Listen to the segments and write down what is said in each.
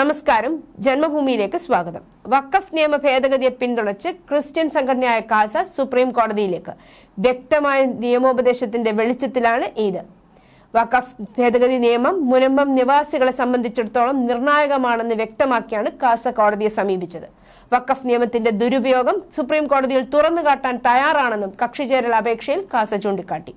നമസ്കാരം. ജന്മഭൂമിയിലേക്ക് സ്വാഗതം. വഖഫ് നിയമ ഭേദഗതിയെ പിന്തുണച്ച് ക്രിസ്ത്യൻ സംഘടനയായ കാസ സുപ്രീം കോടതിയിലേക്ക് വ്യക്തമായ നിയമോപദേശത്തിന്റെ വെളിച്ചത്തിലാണ് ഇത്. വഖഫ് ഭേദഗതി നിയമം മുനമ്പം നിവാസികളെ സംബന്ധിച്ചിടത്തോളം നിർണായകമാണെന്ന് വ്യക്തമാക്കിയാണ് കാസ കോടതിയെ സമീപിച്ചത്. വഖഫ് നിയമത്തിന്റെ ദുരുപയോഗം സുപ്രീം കോടതിയിൽ തുറന്നു കാട്ടാൻ തയ്യാറാണെന്നും കക്ഷിചേരൽ അപേക്ഷയിൽ കാസ ചൂണ്ടിക്കാട്ടി.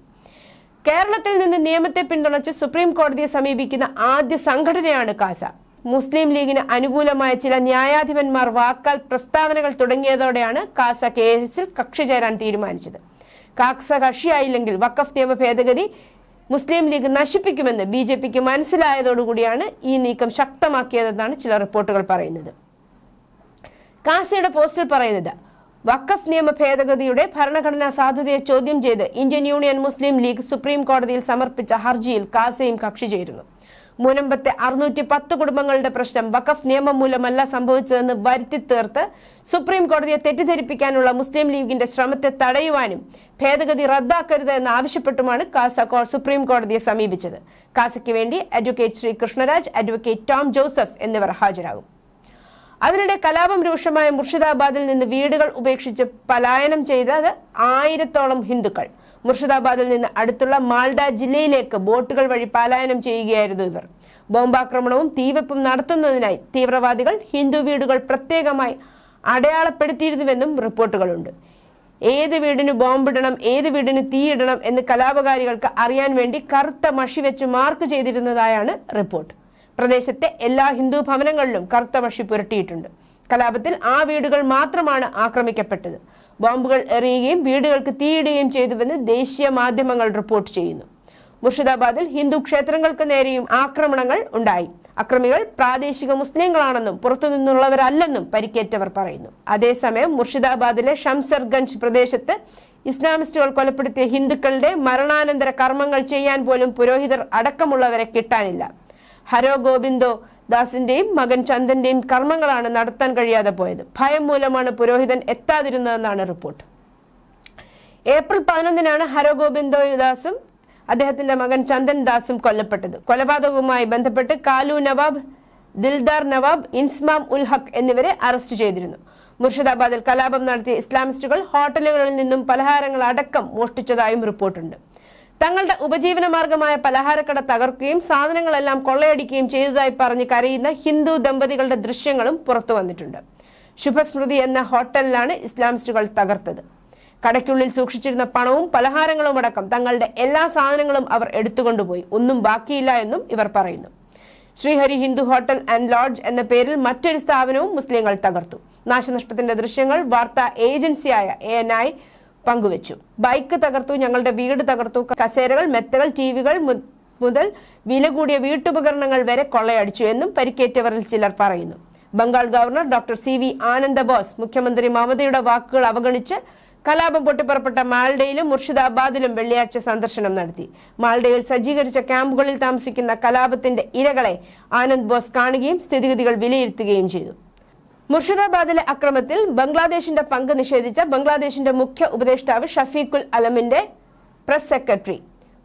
കേരളത്തിൽ നിന്ന് നിയമത്തെ പിന്തുണച്ച് സുപ്രീം കോടതിയെ സമീപിക്കുന്ന ആദ്യ സംഘടനയാണ് കാസ. മുസ്ലിം ലീഗിന് അനുകൂലമായ ചില ന്യായാധിപന്മാർ വാക്കാൽ പ്രസ്താവനകൾ തുടങ്ങിയതോടെയാണ് കാസ കേസിൽ കക്ഷി ചേരാൻ തീരുമാനിച്ചത്. കാക്സ കക്ഷിയായില്ലെങ്കിൽ വഖഫ് നിയമ ഭേദഗതി മുസ്ലിം ലീഗ് നശിപ്പിക്കുമെന്ന് ബി ജെ പിക്ക് മനസ്സിലായതോടുകൂടിയാണ് ഈ നീക്കം ശക്തമാക്കിയതെന്നാണ് ചില റിപ്പോർട്ടുകൾ പറയുന്നത്. കാസയുടെ പോസ്റ്റിൽ പറയുന്നത് വക്കഫ് നിയമ ഭേദഗതിയുടെ ഭരണഘടനാ സാധുതയെ ചോദ്യം ചെയ്ത് Indian union Muslim league supreme കോടതിയിൽ സമർപ്പിച്ച ഹർജിയിൽ കാസയും കക്ഷി ചേരുന്നു. മുനമ്പത്തെ അറുന്നൂറ്റി പത്ത് കുടുംബങ്ങളുടെ പ്രശ്നം വഖഫ് നിയമം മൂലമല്ല സംഭവിച്ചതെന്ന് വരുത്തി തീർത്ത് സുപ്രീം കോടതിയെ തെറ്റിദ്ധരിപ്പിക്കാനുള്ള മുസ്ലിം ലീഗിന്റെ ശ്രമത്തെ തടയുവാനും ഭേദഗതി റദ്ദാക്കരുത് എന്ന് ആവശ്യപ്പെട്ടുമാണ് കാസ സുപ്രീം കോടതിയെ സമീപിച്ചത്. കാസയ്ക്ക് വേണ്ടി advocate Sri Krishnaraj advocate Tom Joseph എന്നിവർ ഹാജരാകും. അതിനിടെ കലാപം രൂക്ഷമായ മുർഷിദാബാദിൽ നിന്ന് വീടുകൾ ഉപേക്ഷിച്ച് പലായനം ചെയ്തത് ആയിരത്തോളം ഹിന്ദുക്കൾ. മുർഷിദാബാദിൽ നിന്ന് അടുത്തുള്ള മാൾഡ ജില്ലയിലേക്ക് ബോട്ടുകൾ വഴി പലായനം ചെയ്യുകയായിരുന്നു ഇവർ. ബോംബാക്രമണവും തീവെപ്പും നടത്തുന്നതിനായി തീവ്രവാദികൾ ഹിന്ദു വീടുകൾ പ്രത്യേകമായി അടയാളപ്പെടുത്തിയിരുന്നുവെന്നും റിപ്പോർട്ടുകളുണ്ട്. ഏത് വീടിന് ബോംബിടണം ഏത് വീടിന് തീയിടണം എന്ന് കലാപകാരികൾക്ക് അറിയാൻ വേണ്ടി കറുത്ത മഷി വെച്ച് മാർക്ക് ചെയ്തിരുന്നതായാണ് റിപ്പോർട്ട്. പ്രദേശത്തെ എല്ലാ ഹിന്ദു ഭവനങ്ങളിലും കറുത്ത മഷി പുരട്ടിയിട്ടുണ്ട്. കലാപത്തിൽ ആ വീടുകൾ മാത്രമാണ് ആക്രമിക്കപ്പെട്ടത്. ബോംബുകൾ എറിയുകയും വീടുകൾക്ക് തീയിടുകയും ചെയ്തുവെന്ന് ദേശീയ മാധ്യമങ്ങൾ റിപ്പോർട്ട് ചെയ്യുന്നു. മുർഷിദാബാദിൽ ഹിന്ദു ക്ഷേത്രങ്ങൾക്ക് നേരെയും ആക്രമണങ്ങൾ ഉണ്ടായി. അക്രമികൾ പ്രാദേശിക മുസ്ലിങ്ങളാണെന്നും പുറത്തുനിന്നുള്ളവരല്ലെന്നും പരിക്കേറ്റവർ പറയുന്നു. അതേസമയം മുർഷിദാബാദിലെ ഷംസർഗഞ്ച് പ്രദേശത്ത് ഇസ്ലാമിസ്റ്റുകൾ കൊലപ്പെടുത്തിയ ഹിന്ദുക്കളുടെ മരണാനന്തര കർമ്മങ്ങൾ ചെയ്യാൻ പോലും പുരോഹിതർ അടക്കമുള്ളവരെ കിട്ടാനില്ല. ഹരോ ഗോവിന്ദോ ദാസിന്റെയും മകൻ ചന്ദന്റെയും കർമ്മങ്ങളാണ് നടത്താൻ കഴിയാതെ പോയത്. ഭയം മൂലമാണ് പുരോഹിതൻ എത്താതിരുന്നതെന്നാണ് റിപ്പോർട്ട്. ഏപ്രിൽ പതിനൊന്നിനാണ് ഹരോ ഗോവിന്ദോ ദാസും അദ്ദേഹത്തിന്റെ മകൻ ചന്ദൻ ദാസും കൊല്ലപ്പെട്ടത്. കൊലപാതകവുമായി ബന്ധപ്പെട്ട് കാലു നവാബ് ദിൽദാർ നവാബ് ഇൻസ്മാം ഉൽ ഹക്ക് എന്നിവരെ അറസ്റ്റ് ചെയ്തിരുന്നു. മുർഷിദാബാദിൽ കലാപം നടത്തിയ ഇസ്ലാമിസ്റ്റുകൾ ഹോട്ടലുകളിൽ നിന്നും പലഹാരങ്ങൾ അടക്കം മോഷ്ടിച്ചതായും റിപ്പോർട്ടുണ്ട്. തങ്ങളുടെ ഉപജീവന മാർഗമായ പലഹാരക്കട തകർക്കുകയും സാധനങ്ങളെല്ലാം കൊള്ളയടിക്കുകയും ചെയ്തതായി പറഞ്ഞ് കരയുന്ന ഹിന്ദു ദമ്പതികളുടെ ദൃശ്യങ്ങളും പുറത്തു വന്നിട്ടുണ്ട്. ശുഭസ്മൃതി എന്ന ഹോട്ടലിലാണ് ഇസ്ലാമിസ്റ്റുകൾ തകർത്തത്. കടയ്ക്കുള്ളിൽ സൂക്ഷിച്ചിരുന്ന പണവും പലഹാരങ്ങളും അടക്കം തങ്ങളുടെ എല്ലാ സാധനങ്ങളും അവർ എടുത്തുകൊണ്ടുപോയി. ഒന്നും ബാക്കിയില്ല എന്നും ഇവർ പറയുന്നു. Srihari Hindu hotel and lodge എന്ന പേരിൽ മറ്റൊരു സ്ഥാപനവും മുസ്ലിങ്ങൾ തകർത്തു. നാശനഷ്ടത്തിന്റെ ദൃശ്യങ്ങൾ വാർത്താ ഏജൻസിയായ എ എൻ ഐ പങ്കുവച്ചു. ബൈക്ക് തകർത്തു ഞങ്ങളുടെ വീട് തകർത്തു കസേരകൾ മെത്തകൾ ടിവികൾ മുതൽ വില കൂടിയ വീട്ടുപകരണങ്ങൾ വരെ കൊള്ളയടിച്ചു എന്നും പരിക്കേറ്റവരിൽ ചിലർ പറയുന്നു. Bengal governor doctor C V Ananda Bose മുഖ്യമന്ത്രി മമതയുടെ വാക്കുകൾ അവഗണിച്ച് കലാപം പൊട്ടിപ്പുറപ്പെട്ട മാൾഡയിലും മുർഷിദാബാദിലും വെള്ളിയാഴ്ച സന്ദർശനം നടത്തി. മാൾഡയിൽ സജ്ജീകരിച്ച ക്യാമ്പുകളിൽ താമസിക്കുന്ന കലാപത്തിന്റെ ഇരകളെ ആനന്ദ് ബോസ് കാണുകയും സ്ഥിതിഗതികൾ വിലയിരുത്തുകയും ചെയ്തു. മുർഷിദാബാദിലെ അക്രമത്തിൽ ബംഗ്ലാദേശിന്റെ പങ്ക് നിഷേധിച്ച ബംഗ്ലാദേശിന്റെ മുഖ്യ ഉപദേഷ്ടാവ് ഷഫീഖുൽ അലമിന്റെ പ്രസ് സെക്രട്ടറി.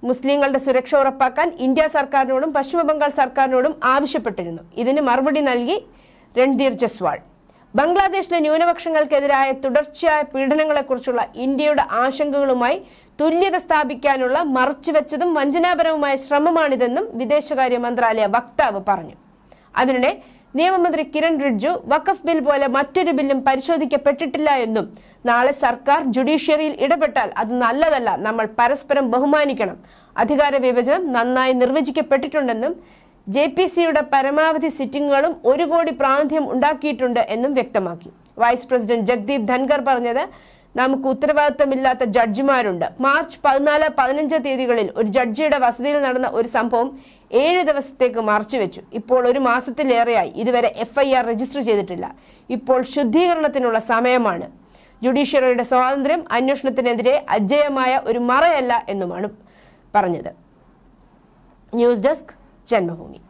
മുസ്ലിങ്ങളുടെ സുരക്ഷ ഉറപ്പാക്കാൻ ഇന്ത്യ സർക്കാരിനോടും പശ്ചിമ ബംഗാൾ സർക്കാരിനോടും ആവശ്യപ്പെട്ടിരുന്നു. ഇതിന് മറുപടി നൽകി രൺധീർ ജസ്വാൾ. ബംഗ്ലാദേശിലെ ന്യൂനപക്ഷങ്ങൾക്കെതിരായ തുടർച്ചയായ പീഡനങ്ങളെക്കുറിച്ചുള്ള ഇന്ത്യയുടെ ആശങ്കകളുമായി തുല്യത സ്ഥാപിക്കാനുള്ള മറച്ചുവെച്ചതും വഞ്ചനാപരവുമായ ശ്രമമാണിതെന്നും വിദേശകാര്യ മന്ത്രാലയ വക്താവ് പറഞ്ഞു. അതിനിടെ നിയമമന്ത്രി കിരൺ റിഡ്ജു വഖഫ് ബിൽ പോലെ മറ്റൊരു ബില്ലും പരിശോധിക്കപ്പെട്ടിട്ടില്ല എന്നും നാളെ സർക്കാർ ജുഡീഷ്യറിയിൽ ഇടപെട്ടാൽ അത് നല്ലതല്ല നമ്മൾ പരസ്പരം ബഹുമാനിക്കണം. അധികാര വിഭജനം നന്നായി നിർവചിക്കപ്പെട്ടിട്ടുണ്ടെന്നും ജെ പി സിയുടെ പരമാവധി സിറ്റിംഗുകളും ഒരു കോടി പ്രാതിനിധ്യം ഉണ്ടാക്കിയിട്ടുണ്ട് എന്നും വ്യക്തമാക്കി. വൈസ് പ്രസിഡന്റ് ജഗ്ദീപ് ധൻഖർ പറഞ്ഞത് നമുക്ക് ഉത്തരവാദിത്തമില്ലാത്ത ജഡ്ജിമാരുണ്ട്. മാർച്ച് പതിനാല് പതിനഞ്ച് തീയതികളിൽ ഒരു ജഡ്ജിയുടെ വസതിയിൽ നടന്ന ഒരു സംഭവം ഏഴ് ദിവസത്തേക്ക് മറച്ചുവെച്ചു. ഇപ്പോൾ ഒരു മാസത്തിലേറെയായി. ഇതുവരെ എഫ്ഐആർ രജിസ്റ്റർ ചെയ്തിട്ടില്ല. ഇപ്പോൾ ശുദ്ധീകരണത്തിനുള്ള സമയമാണ്. ജുഡീഷ്യറിയുടെ സ്വാതന്ത്ര്യം അന്വേഷണത്തിനെതിരെ അജയമായ ഒരു മറയല്ല എന്നുമാണ് പറഞ്ഞത്. ന്യൂസ് ഡെസ്ക് जन्मभूमि